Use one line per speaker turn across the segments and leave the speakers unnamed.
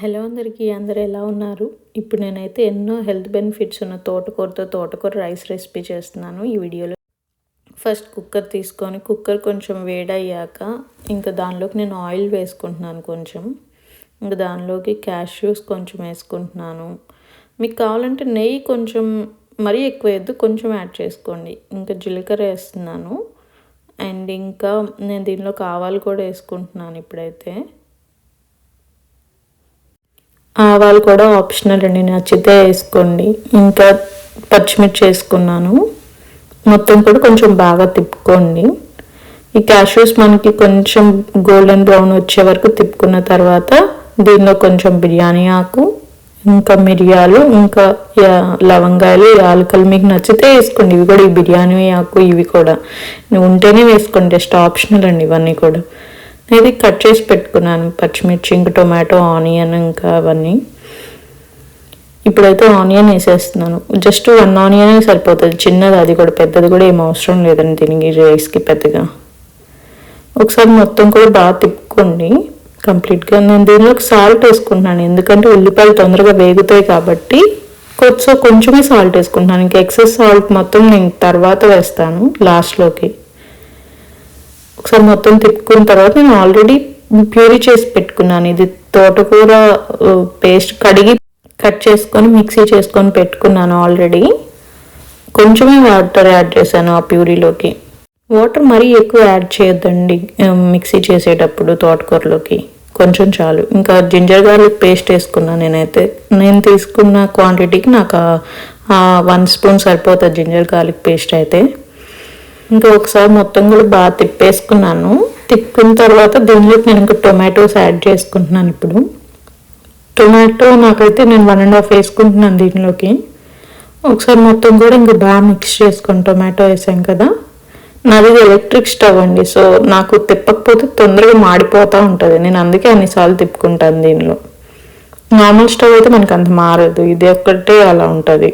Hello అందరికీ అందరు ఎలా ఉన్నారు? ఇప్పుడు నేనైతే ఎన్నో హెల్త్ బెనిఫిట్స్ ఉన్న తోటకూరతో తోటకూర రైస్ రెసిపీ చేస్తున్నాను ఈ వీడియోలో. ఫస్ట్ కుక్కర్ తీసుకొని కుక్కర్ కొంచెం వేడయ్యాక ఇంకా దానిలోకి నేను ఆయిల్ వేసుకుంటున్నాను కొంచెం. ఇంకా దానిలోకి క్యాష్యూస్ కొంచెం వేసుకుంటున్నాను. మీకు కావాలంటే నెయ్యి కొంచెం మరీ ఎక్కువ వేయద్దు కొంచెం యాడ్ చేసుకోండి. ఇంకా జీలకర్ర వేస్తున్నాను. అండ్ ఇంకా నేను దీనిలో కావాలి కూడా వేసుకుంటున్నాను ఇప్పుడైతే. ఆవాలు కూడా ఆప్షనల్ అండి. నచ్చితే వేసుకోండి. ఇంకా పచ్చిమిర్చి వేసుకున్నాను మొత్తం కూడా కొంచెం బాగా తిప్పుకోండి. ఈ క్యాష్యూస్ మనకి కొంచెం గోల్డెన్ బ్రౌన్ వచ్చే వరకు తిప్పుకున్న తర్వాత దీనిలో కొంచెం బిర్యానీ ఆకు ఇంకా మిరియాలు ఇంకా లవంగాయలు యాలకలు మీకు నచ్చితే వేసుకోండి. ఇవి కూడా ఈ బిర్యానీ ఆకు ఇవి కూడా. ఉంటేనే వేసుకోండి. జస్ట్ ఆప్షనల్ అండి ఇవన్నీ కూడా. ఇది కట్ చేసి పెట్టుకున్నాను. పచ్చిమిర్చి ఇంకా టొమాటో ఆనియన్ ఇంకా అవన్నీ. ఇప్పుడైతే ఆనియన్ వేసేస్తున్నాను. జస్ట్ వన్ ఆనియనే సరిపోతుంది. చిన్నది అది కూడా పెద్దది కూడా ఏం అవసరం లేదండి దీనికి రైస్కి పెద్దగా. ఒకసారి మొత్తం కూడా బాగా తిప్పుకోండి. కంప్లీట్గా నేను దీనిలోకి సాల్ట్ వేసుకుంటున్నాను. ఎందుకంటే ఉల్లిపాయలు తొందరగా వేగుతాయి కాబట్టి కొంచెం కొంచెమే సాల్ట్ వేసుకుంటున్నాను. ఇంకా ఎక్సెస్ సాల్ట్ మొత్తం నేను తర్వాత వేస్తాను లాస్ట్లోకి. ఒకసారి మొత్తం తిప్పుకున్న తర్వాత నేను ఆల్రెడీ ప్యూరీ చేసి పెట్టుకున్నాను. ఇది తోటకూర పేస్ట్ కడిగి కట్ చేసుకొని మిక్సీ చేసుకొని పెట్టుకున్నాను ఆల్రెడీ. కొంచెమే వాటర్ యాడ్ చేశాను ఆ ప్యూరీలోకి. వాటర్ మరీ ఎక్కువ యాడ్ చేయొద్దండి మిక్సీ చేసేటప్పుడు తోటకూరలోకి. కొంచెం చాలు. ఇంకా జింజర్ గార్లిక్ పేస్ట్ వేసుకున్నాను నేనైతే. నేను తీసుకున్న క్వాంటిటీకి నాకు వన్ స్పూన్ సరిపోతుంది జింజర్ గార్లిక్ పేస్ట్ అయితే ఇంకా ఒకసారి మొత్తం కూడా బాగా తిప్పేసుకున్నాను. తిప్పుకున్న తర్వాత దీనిలోకి నేను ఇంకా టొమాటోస్ యాడ్ చేసుకుంటున్నాను ఇప్పుడు. టొమాటో నాకైతే నేను వన్ అండ్ హాఫ్ వేసుకుంటున్నాను దీనిలోకి ఒకసారి మొత్తం కూడా ఇంకా బాగా మిక్స్ చేసుకుని టొమాటో వేసాం కదా. నాది ఎలక్ట్రిక్ స్టవ్ అండి సో నాకు తిప్పకపోతే తొందరగా మాడిపోతూ ఉంటుంది. నేను అందుకే అన్నిసార్లు తిప్పుకుంటాను దీనిలో. నార్మల్ స్టవ్ అయితే మనకు అంత మారదు ఇది ఒక్కటే అలా ఉంటుంది.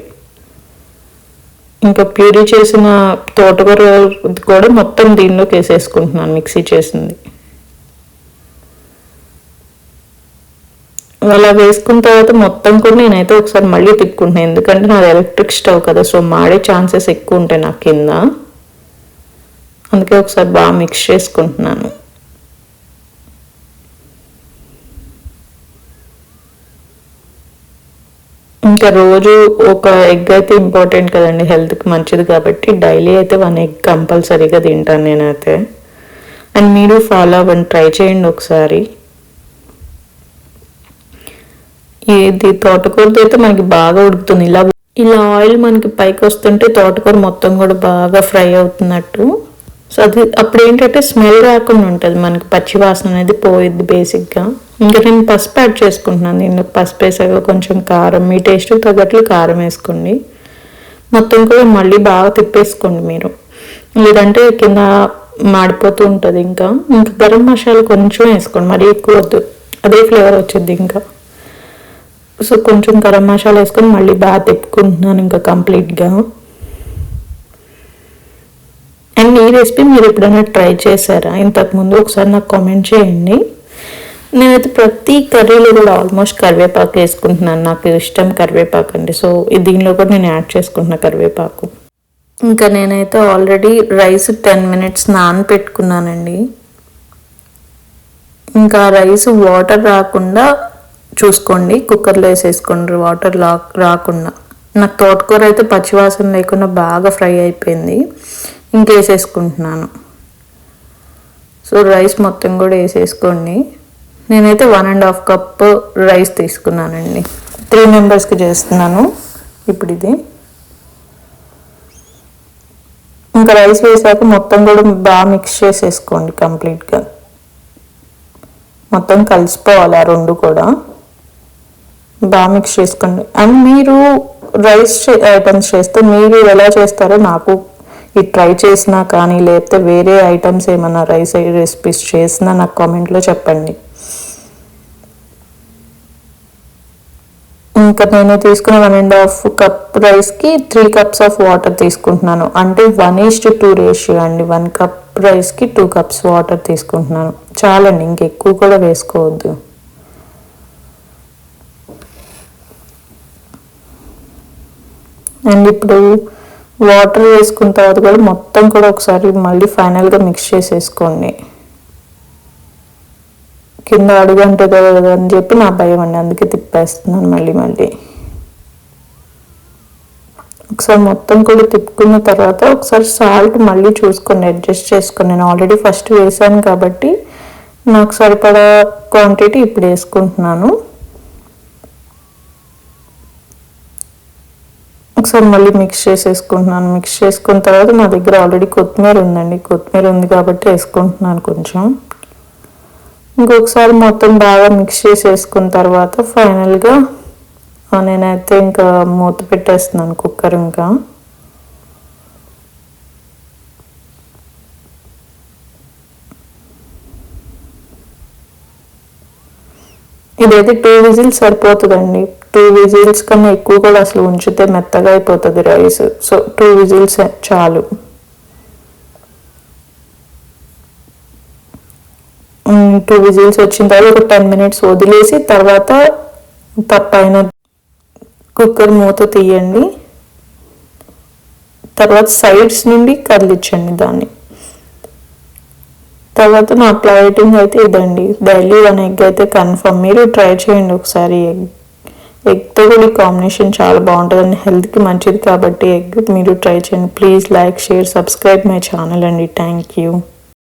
ఇంకా ప్యూరీ చేసిన తోటకూర కూడా మొత్తం దీనిలోకి వేసేసుకుంటున్నాను మిక్సీ చేసింది. అలా వేసుకున్న తర్వాత మొత్తం కూడా నేనైతే ఒకసారి మళ్ళీ తిప్పుకుంటున్నాను ఎందుకంటే నాది ఎలక్ట్రిక్ స్టవ్ కదా సో మాడే ఛాన్సెస్ ఎక్కువ ఉంటాయి నా కింద. అందుకే ఒకసారి బాగా మిక్స్ చేసుకుంటున్నాను. ఇంకా రోజు ఒక ఎగ్ అయితే ఇంపార్టెంట్ కదండి హెల్త్కి మంచిది కాబట్టి డైలీ అయితే వన్ ఎగ్ కంపల్సరీగా తింటాను నేనైతే. అండ్ మీరు ఫాలో అవ్వండి ట్రై చేయండి ఒకసారి. ఇది తోటకూరతో అయితే మనకి బాగా ఉడుకుతుంది. ఇలా ఇలా ఆయిల్ మనకి పైకి వస్తుంటే తోటకూర మొత్తం కూడా బాగా ఫ్రై అవుతున్నట్టు. సో అది అప్పుడు ఏంటంటే స్మెల్ రాకుండా ఉంటుంది. మనకి పచ్చి వాసన అనేది పోయిద్ది బేసిక్గా. ఇంకా నేను పసుపు యాడ్ చేసుకుంటున్నాను. దీనిలో పసుపు వేసాక కొంచెం కారం మీ టేస్ట్ తగ్గట్లు కారం వేసుకోండి. మొత్తం కూడా మళ్ళీ బాగా తిప్పేసుకోండి మీరు. లేదంటే కింద మాడిపోతూ ఉంటుంది ఇంకా. ఇంకా గరం మసాలా కొంచెం వేసుకోండి. మరీ ఎక్కువ వద్దు. అదే ఫ్లేవర్ వచ్చింది ఇంకా. సో కొంచెం గరం మసాలా వేసుకొని మళ్ళీ బాగా తిప్పుకుంటున్నాను ఇంకా కంప్లీట్గా. అండ్ ఈ రెసిపీ మీరు ఎప్పుడైనా ట్రై చేశారా? ఇంతకుముందు ఒకసారి నాకు కామెంట్ చేయండి. నేనైతే ప్రతి కర్రీలో కూడా ఆల్మోస్ట్ కరివేపాకు వేసుకుంటున్నాను. నాకు ఇష్టం కరివేపాకు అండి. సో దీనిలో కూడా నేను యాడ్ చేసుకుంటున్నా కరివేపాకు. ఇంకా నేనైతే ఆల్రెడీ రైస్ టెన్ మినిట్స్ నానపెట్టుకున్నానండి. ఇంకా రైస్ వాటర్ రాకుండా చూసుకోండి. కుక్కర్లో వేసేసుకోండి. వాటర్ లా రాకుండా. నాకు తోటకూర అయితే పచ్చివాసన లేకుండా బాగా ఫ్రై అయిపోయింది. ఇంకేసేసుకుంటున్నాను. సో రైస్ మొత్తం కూడా వేసేసుకోండి. నేనైతే one and half cup rice తీసుకున్నానండి. త్రీ మెంబర్స్కి చేస్తున్నాను ఇప్పుడు ఇది. ఇంకా రైస్ వేసాక మొత్తం కూడా బాగా మిక్స్ చేసేసుకోండి కంప్లీట్గా. మొత్తం కలిసిపోవాలి ఆ రెండు కూడా. బాగా మిక్స్ చేసుకోండి. అండ్ మీరు రైస్ ఐటమ్స్ చేస్తే మీరు ఎలా చేస్తారో నాకు ఇది ట్రై చేసినా కానీ లేకపోతే వేరే ఐటమ్స్ ఏమన్నా రైస్ రెసిపీస్ చేసినా నాకు కామెంట్లో చెప్పండి. ఇంకా నేను తీసుకున్న వన్ అండ్ హాఫ్ కప్ రైస్కి త్రీ కప్స్ ఆఫ్ వాటర్ తీసుకుంటున్నాను. అంటే one is to two ratio అండి. వన్ కప్ రైస్కి టూ కప్స్ వాటర్ తీసుకుంటున్నాను. చాలండి ఇంకెక్కువ కూడా వేసుకోవద్దు. అండ్ ఇప్పుడు వాటర్ వేసుకున్న తర్వాత కూడా మొత్తం కూడా ఒకసారి మళ్ళీ ఫైనల్గా మిక్స్ చేసేసుకోండి. కింద అడుగు అంటుందో కదా అని చెప్పి నా భయం అండి. అందుకే తిప్పేస్తున్నాను మళ్ళీ మళ్ళీ. ఒకసారి మొత్తం కూడా తిప్పుకున్న తర్వాత ఒకసారి సాల్ట్ మళ్ళీ చూసుకొని అడ్జస్ట్ చేసుకుని నేను ఆల్రెడీ ఫస్ట్ వేసాను కాబట్టి నాకు సరిపడా క్వాంటిటీ ఇప్పుడు వేసుకుంటున్నాను. ఒకసారి మళ్ళీ మిక్స్ చేసేసుకుంటున్నాను. మిక్స్ చేసుకున్న తర్వాత నా దగ్గర ఆల్రెడీ కొత్తిమీర ఉందండి. కొత్తిమీర ఉంది కాబట్టి వేసుకుంటున్నాను కొంచెం. ఇంకొకసారి మొత్తం బాగా మిక్స్ చేసేసుకున్న తర్వాత ఫైనల్గా నేనైతే ఇంకా మూత పెట్టేస్తున్నాను కుక్కర్ ఇంకా. ఇదైతే టూ విజిల్స్ సరిపోతుందండి. టూ విజిల్స్ కన్నా ఎక్కువ కూడా అసలు ఉంచితే మెత్తగా అయిపోతుంది రైస్ సో టూ విజిల్స్ చాలు. టూ విజిల్స్ వచ్చిన తర్వాత ఒక టెన్ మినిట్స్ వదిలేసి తర్వాత పైన కుక్కర్ మూత తీయండి. తర్వాత సైడ్స్ నుండి కదిలించండి దాన్ని. తర్వాత నా ప్లేటింగ్ అయితే ఇదండి. డైలీ వన్ ఎగ్ అయితే కన్ఫర్మ్ మీరు ట్రై చేయండి ఒకసారి ఎగ్ ఎగ్తో కూడా కాంబినేషన్ చాలా బాగుంటుందండి. హెల్త్కి మంచిది కాబట్టి ఎగ్ మీరు ట్రై చేయండి. Please like share subscribe my channel అండి. Thank you